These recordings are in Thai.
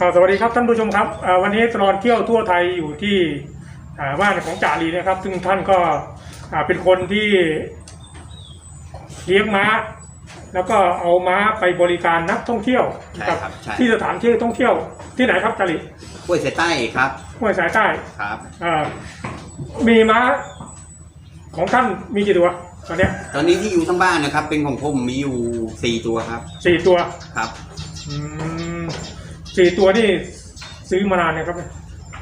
อ่าสวัสดีครับท่านผู้ชมครับอ่าวันนี้ตลอดเที่ยวทั่วไทยอยู่ที่อ่าบ้านของจ่าลีนะครับ ซึ่งท่านก็อ่าเป็นคนที่เลี้ยงม้า แล้วก็เอาม้าไปบริการนักท่องเที่ยวใช่ครับใช่ที่สถานที่ท่องเที่ยวที่ไหนครับจ่าลีห้วยเสใต้ครับห้วยสายใต้ครับอ่ามีม้าของท่านมีกี่ตัวตอนเนี้ยตอนนี้ที่อยู่ทั้งบ้านนะครับ เป็นของผมมีอยู่สี่ตัวครับสี่ตัวครับอืม สี่ตัวนี่ซื้อมานานเนี่ยครับ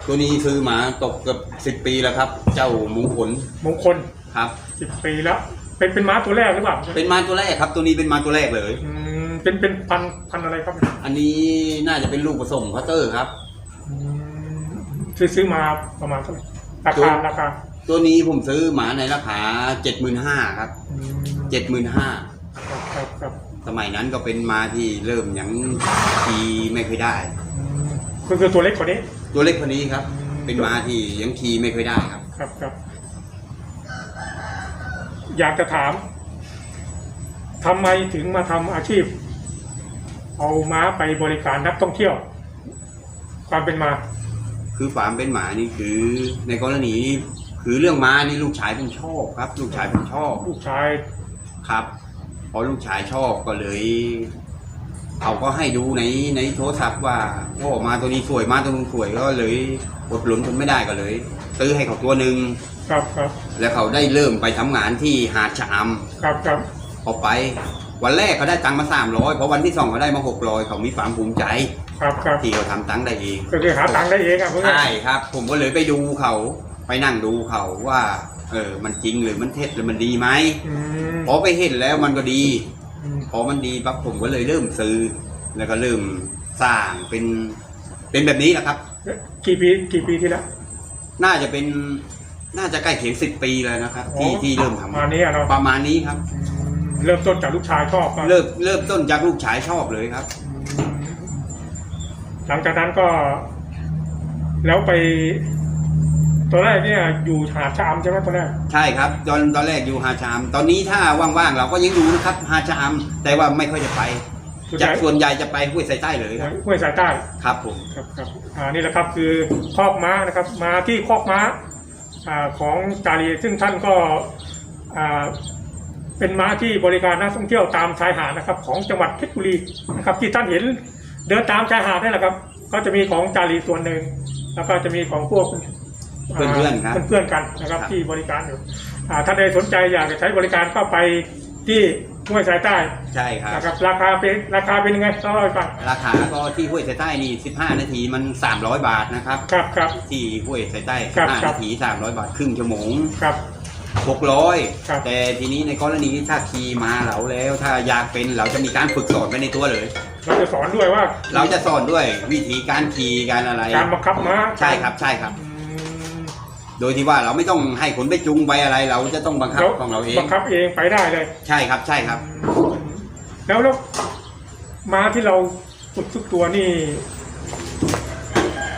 ตัวนี้ซื้อมาตกเกือบสิบปีแล้วครับ เจ้ามงคลมงคลครับ สิบปีแล้ว เป็นเป็นม้าตัวแรกหรือเปล่าเป็นมาตัวแรกครับ ตัวนี้เป็นมาตัวแรกเลย อืมเป็นเป็นพันพันอะไรครับอันนี้น่าจะเป็นลูกผสมพัตเตอร์ครับ อืมซื้อซื้อมาประมาณเท่าไหร่ราตัวคาราคาตัวนี้ผมซื้อมาในราคาเจ็ดหมื่นห้าครับอืมเจ็ดหมื่นห้า ครับครับครับ สมัยนั้นก็เป็นมาที่เริ่มยังขี่ไม่เคอยได้อืมคือคือตัวเล็กกว่านี้ ตัวเล็กคนนี้ครับอืมเป็นมาที่ยังขี่ไม่เคอยได้ครับ ครับครับ อยากจะถามทำไมถึงมาทำอาชีพ เอาม้าไปบริการนักท่องเที่ยว ความเป็นมา คือความเป็นหมานี่คือในกรณีคือเรื่องม้านี่ลูกชายผมชอบครับ ลูกชายผมชอบ ลูกชายครับ พอลูกชายชอบก็เลยเขาก็ให้ดูในในโทรศัพท์ว่าโอ้มาตัวนี้สวยมาตัวนู้นสวยก็เลยอดหลุนทนไม่ได้ก็เลย ซื้อให้เขาตัวหนึ่งครับครับแล้วเขาได้เริ่มไปทำงานที่หาดชะอครับครับำพอไปวันแรกเขาได้ตังค์มาสามร้อยพอวันที่สองเขาได้มาหกร้อยเขามีความภูมิใจ ครับครับที่เขาทำตังค์ได้เองก็คือหาตังค์ได้เองอะเพื่อนใช่ครับ ผมก็เลยไปดูเขาไปนั่งดูเขาว่า เออ มันจริงหรือมันเท็จหรือมันดีไหมอืมพอไปเห็นแล้วมันก็ดี อืมพอมันดีปั๊บผมก็เลยเริ่มซื้อ แล้วก็เริ่มสร้างเป็นเป็นแบบนี้แหละครับ กี่ปีกี่ปีที่แล้วน่าจะเป็นน่าจะใกล้เคียงสิบปีเลยนะครับ ที่ที่เริ่มทำประมาณนี้อะเนาะประมาณนี้ครับ อืมเริ่มต้นจากลูกชายชอบมาเริ่มเริ่มต้นจากลูกชายชอบเลยครับ อืมหลังจากนั้นก็ แล้วไป ตอนแรกเนี่ยอยู่หาดชะอำใช่ไหมตอนแรก ใช่ครับตอนตอนแรกอยู่หาชาม ตอนนี้ถ้าว่างๆเราก็ยังอยู่นะครับหาชาม แต่ว่าไม่ค่อยจะไปส่วนใหจากญ่ส่วนใหญ่จะไปห้วยไซใต้เลยครับ ห้วยสายใต้ ครับผม ครับครับอ่านี่แหละครับคือคอกม้านะครับ มาที่คอกม้าอ่าของจารีซึ่งท่านก็อ่าเป็นม้าที่บริการนักท่องเที่ยวตามชายหาดนะครับ ของจังหวัดเพชรบุรีนะครับ ที่ท่านเห็นเดินตามชายหาดนี่แหละครับ ก็จะมีของจารีส่วนหนึ่งแล้วก็จะมีของพวกาเพื่อนๆครับเพื่อนๆกันนะครับครับที่บริการอยู่อ่าท่านใดสนใจอยากจะใช้บริการก็ไปที่ห้วยสายใต้ใช่ครับนะครับราคาเป็นราคาเป็นยังไงเล่าให้ฟังราคาก็ที่ห้วยไซใต้นี่ 15 นาทีมัน 300 บาทนะครับครับครับที่ห้วยไซใต้ครับ15ครับนาที 300 บาทครึ่งชั่วโมงครับครับ600แต่ทีนี้ในกรณีที่ถ้าขี่มาเราแล้ว ถ้าอยากเป็นเราจะมีการฝึกสอนไปในตัวเลย เราจะสอนด้วยว่า เราจะสอนด้วยวิธีการขี่การอะไร การบังคับม้าใช่ครับใช่ครับอืม โดยที่ว่าเราไม่ต้องให้คนไปจุงไปอะไร เราจะต้องบังคับของเราเองบังคับเองไปได้เลย ใช่ครับใช่ครับ แล้วแล้วม้าที่เราฝึกทุกตัวนี่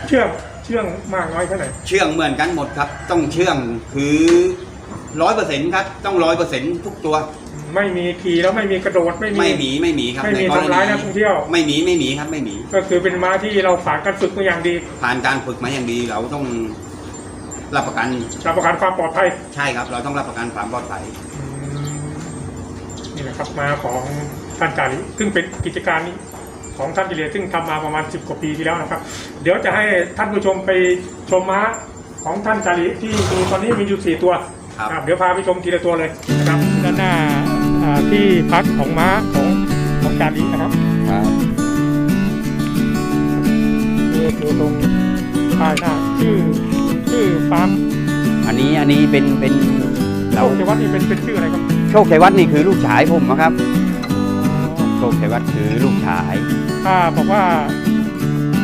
เชื่องเชื่องมากน้อยแค่ไหนเชื่องเหมือนกันหมดครับ ต้องเชื่องคือร้อยเปอร์เซ็นต์ครับ ต้องร้อยเปอร์เซ็นต์ทุกตัว ไม่มีขี่แล้วไม่มีกระโดดไม่มีไม่มีไม่มีครับไม่มีในกรทำร้ายนักท่องเที่ยวไม่มีไม่มีครับไม่มี ก็คือเป็นม้าที่เราผ่านการฝึกมาอย่างดี ผ่านการฝึกมาอย่างดีเราต้อง รับประกันรับประกันความปลอดภัยใช่ครับ เราต้องรับประกันความปลอดภัยอืมนี่นะครับมาของท่านจาริซึ่งเป็นกิจการนี้ของท่านจิเลียซึ่งทำมาประมาณ 10 กว่าปีที่แล้วนะครับ เดี๋ยวจะให้ท่านผู้ชมไปชมม้าของท่านจาริที่มีตอนนี้มีอยู่4ตัวครับเดี๋ยวพาไปชมทีละตัวเลยนะครับด้านหน้าอ่าที่พักของม้าของของจารินะครับครับนี่คือตรงป้ายหน้าชื่อ ชื่อฟาร์มอันนี้อันนี้เป็นเป็นโชคชัยวัฒน์นี่เป็นเป็นชื่ออะไรครับโชคชัยวัฒน์นี่คือลูกชายผมนะครับ โชคชัยวัฒน์คือลูกชาย ถ้าบอกว่า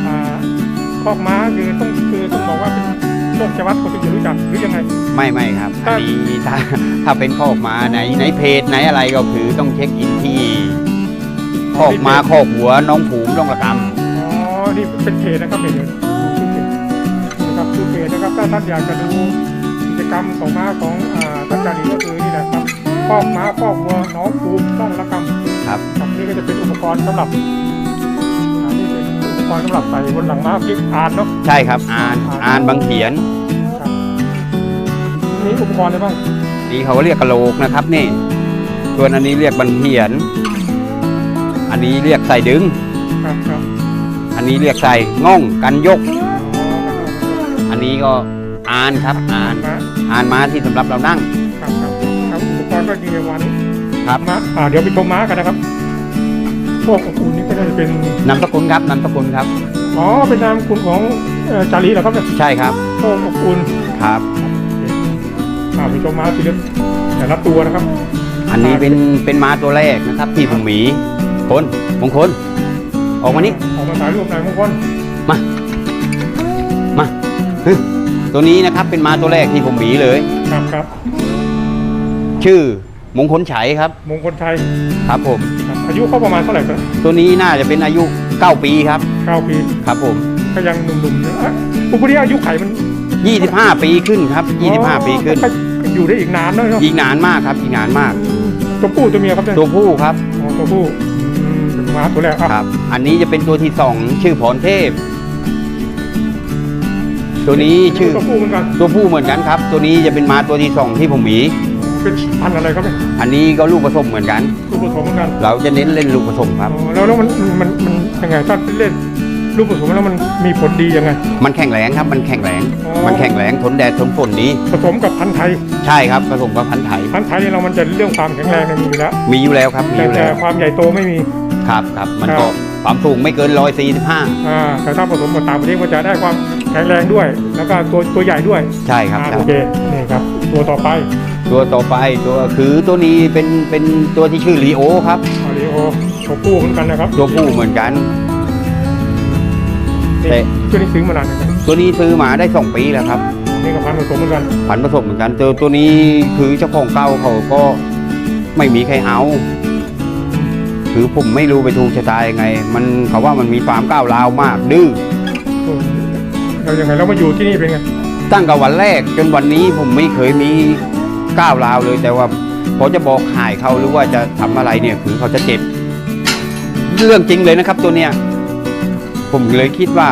อ่าคอกม้าคือต้องคือต้องบอกว่าเป็นโชคชัยวัฒน์คนที่จะรู้จักหรือยังไง ไม่ไม่ครับอันนี้ถ้าถ้าเป็นคอกมาในในเพจไหนอะไรก็คือต้องเช็คอินที่คอกมาคอกหัวน้องผูมน้องระกอ๋อนี่เป็นเพจนะครับเพจเดียว ถ้าท่านอยากจะดูกิจกรรมของม้าของอ่าท่านจารีก็คือนี่แหละครับคอกม้าคอกวัวน้องภูมิต้องระกำำครับครับนี่ก็จะเป็นอุปกรณ์สำหรับอ่านี่เป็นอุปกกรณ์สำหรับใส่บนหลังม้าพลิกอ่านเนาะใช่ครับอ่านอ่านบางเขียนครับมีอุปกรณ์อะไรบ้างนี่เขาเรียกกะโหลกนะครับนี่ส่วนอันนี้เรียกบันเขียน อันนี้เรียกใส่ดึงครับครับอันนี้เรียกใส่ง่องกันยก อันนี้ก็อ่านครับอ่านม้าอ่านม้าที่สำหรับเรานั่ง ครับครับครับอุปกรณ์ก็ดีในวันนี้ครับ ม้าอ่าเดี๋ยวไปชมม้ากันนะครับ พวกของคุณนี่ก็น่าจะเป็น นามสกุลครับนามสกุลครับ อ๋อ เป็นนามคุณของเอ่อจารีเหรอครับเนี่ยใช่ครับโอ้อบอุ่นครับ อ่าไปชมม้าทีละแต่ละตัวนะครับ อันนี้เป็นเป็นม้าตัวแรกนะครับ ที่ผมหมีคนมงคลออกมานี่ออกมาถ่ายรูปหน่อยมงคลมาฮึ ตัวนี้นะครับเป็นม้าตัวแรกที่ผมหมีเลย ครับครับชื่อมงคลไฉครับ มงคลชัยครับผม ครับอายุเขาประมาณเท่าไหร่ครับตัวนี้น่าจะเป็นอายุ 9 ปีครับ เก้าปีครับผม ก็ยังหนุ่มๆอยู่อะอุปนิอายุไขมัน25 ปีขึ้นครับ 25 ปีขึ้นก็อยู่ได้อีกนานเนอะเนาะอีกนานมากครับ อีกนานมาก ตัวผู้ตัวเมียครับเนี่ยตัวผู้ครับ อ๋อตัวผู้อืมเป็นม้าตัวแรกอะครับ อันนี้จะเป็นตัวที่สองชื่อพรเทพ ตัวนี้ชื่อตัวผู้เหมือนกันตัวผู้เหมือนกันครับ ตัวนี้จะเป็นม้าตัวที่สองที่ผมหมีเป็นพันธุ์อะไรครับเนี่ยอันนี้ก็ลูกผสมเหมือนกัน ลูกผสมเหมือนกัน เราจะเน้นเล่นลูกผสมครับอ๋อแล้วแล้วมันมันมันยังไงถ้าเล่นลูกผสมแล้วมันมีผลดียังไง มันแข็งแรงครับ มันแข็งแรงอ๋อมันแข็งแรงทนแดดทนฝนดี ผสมกับพันธุ์ไทย ใช่ครับ ผสมกับพันธุ์ไทย พันธุ์ไทยเนี่ยเรามันจะเรื่องความแข็งแรงเนี่ยมีอยู่แล้ว มีอยู่แล้วครับ มีแต่อยู่แต่แล้วความใหญ่โตไม่มี ครับครับ มันครัก็บความสูงไม่เกินร้อยสี่สิบห้าอ่าแต่ถ้าผสมกับต่างประเทศก็จะได้ความ แข็งแรงด้วย แล้วก็ตัวตัวใหญ่ด้วยใช่ครับอ่าใช่โอเคนี่ครับ ตัวต่อไปตัวต่อไปตัวคือตัวนี้เป็นเป็นตัวที่ชื่อลีโอครับอาริโอตัวผู้เหมือนกันนะครับตัวผู้เหมือนกัน นี่เตะ ตัวนี้ซื้อมานานเหมือนกันตัวนี้ซื้อมาได้สองปีแล้วครับ นี่กับพันธุ์ผสมเหมือนกันผันผสมเหมือนกันตัวตัวนี้คือเจ้าของเก่าเขาก็ไม่มีใครเอา คือผมไม่รู้ไปถูกชะตายังไง มันเขาว่ามันมีความก้าวร้าวมากดื้ออืม เรายังไงเรามาอยู่ที่นี่เป็นไงตั้งแต่วันแรกจนวันนี้ผมไม่เคยมีก้าวร้าวเลยแต่ว่าพอจะบอกขายเขาหรือว่าจะทำอะไรเนี่ยคือเขาจะเจ็บ เรื่องจริงเลยนะครับตัวเนี้ยผมเลยคิดว่า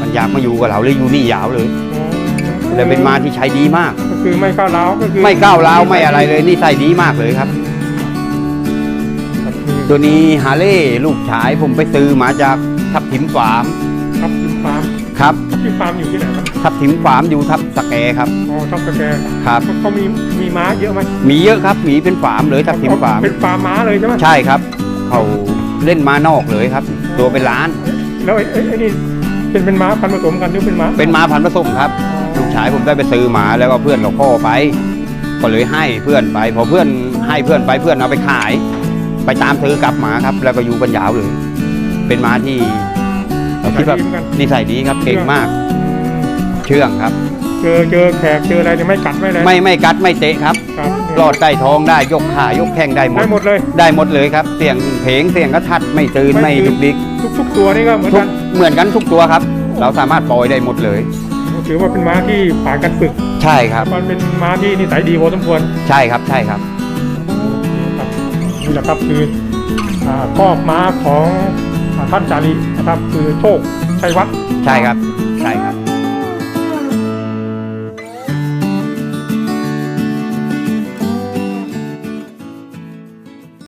มันอยากมาอยู่กับเราเลยอยู่นี่ยาวเลยอ๋อเลยเป็นม้าที่ใช้ดีมาก ก็คือไม่ก้าวร้าวก็คือไม่ก้าวร้าวไม่อะไรเลยนี่ใส่ดีมากเลยครับครับนี่ตัวนี้ฮาเล่ลูกชายผมไปซื้อมาจากทับทิมฟาร์มครับทิมฟาร์ม ครับทิมฟาร์มอยู่ที่ไหนครับทับทิมฟาร์มอยู่ทับสแกครับ อ๋อทับสแกครับเขามีมีม้าเยอะไหมมีเยอะครับมีเป็นฟาร์มเลยทับทิมฟาร์มเป็นฟาร์มม้าเลยใช่ไหมใช่ครับ เขาเล่นมานอกเลยครับ ตัวเป็นล้าน แล้วไอ้ไอ้ไอ้นี่เป็นเป็นม้าพันธุ์ผสมกันหรือเป็นม้าเป็นม้าพันธุ์ผสมครับลูกชายผมได้ไปซื้อมาแล้วก็เพื่อนเขาข้อไป ก็เลยให้เพื่อนไป พอเพื่อนให้เพื่อนไปเพื่อนเอาไปขาย ไปตามซื้อกลับมาครับ แล้วก็อยู่กันยาวเลย เป็นม้าที่ เราคิดว่าขายดีเหมือนกัน นิสัยดีครับเก่งมาก เชื่องครับ เจอเจอแขกเจออะไรเนี่ยไม่กัดไม่เลยไม่ไม่กัดไม่เตะครับ ครับรอดใต้ท้องได้ยกขายกแข้งได้หมได้ด หมดเลย ได้หมดเลยครับ เสียงเพลงเสียงกระทัดไม่ตื่นไม่ไม่ตื่น ดุกดิกทุกทุกตัวนี่ก็เหมือนทุกักนเหมือนกันทุกตัวครับ เราสามารถปล่อยได้หมดเลย ถือว่าเป็นม้าที่ผ่านการฝึกใช่ครับ มันเป็นม้าที่นิสัยดีพอสมควร ใช่ครับใช่ครับ ครับนี่แหละครับคืออ่าครอบม้าของอ่า ท่านจารีนะครับ คือโชคชัยวัฒน์ใช่ครับ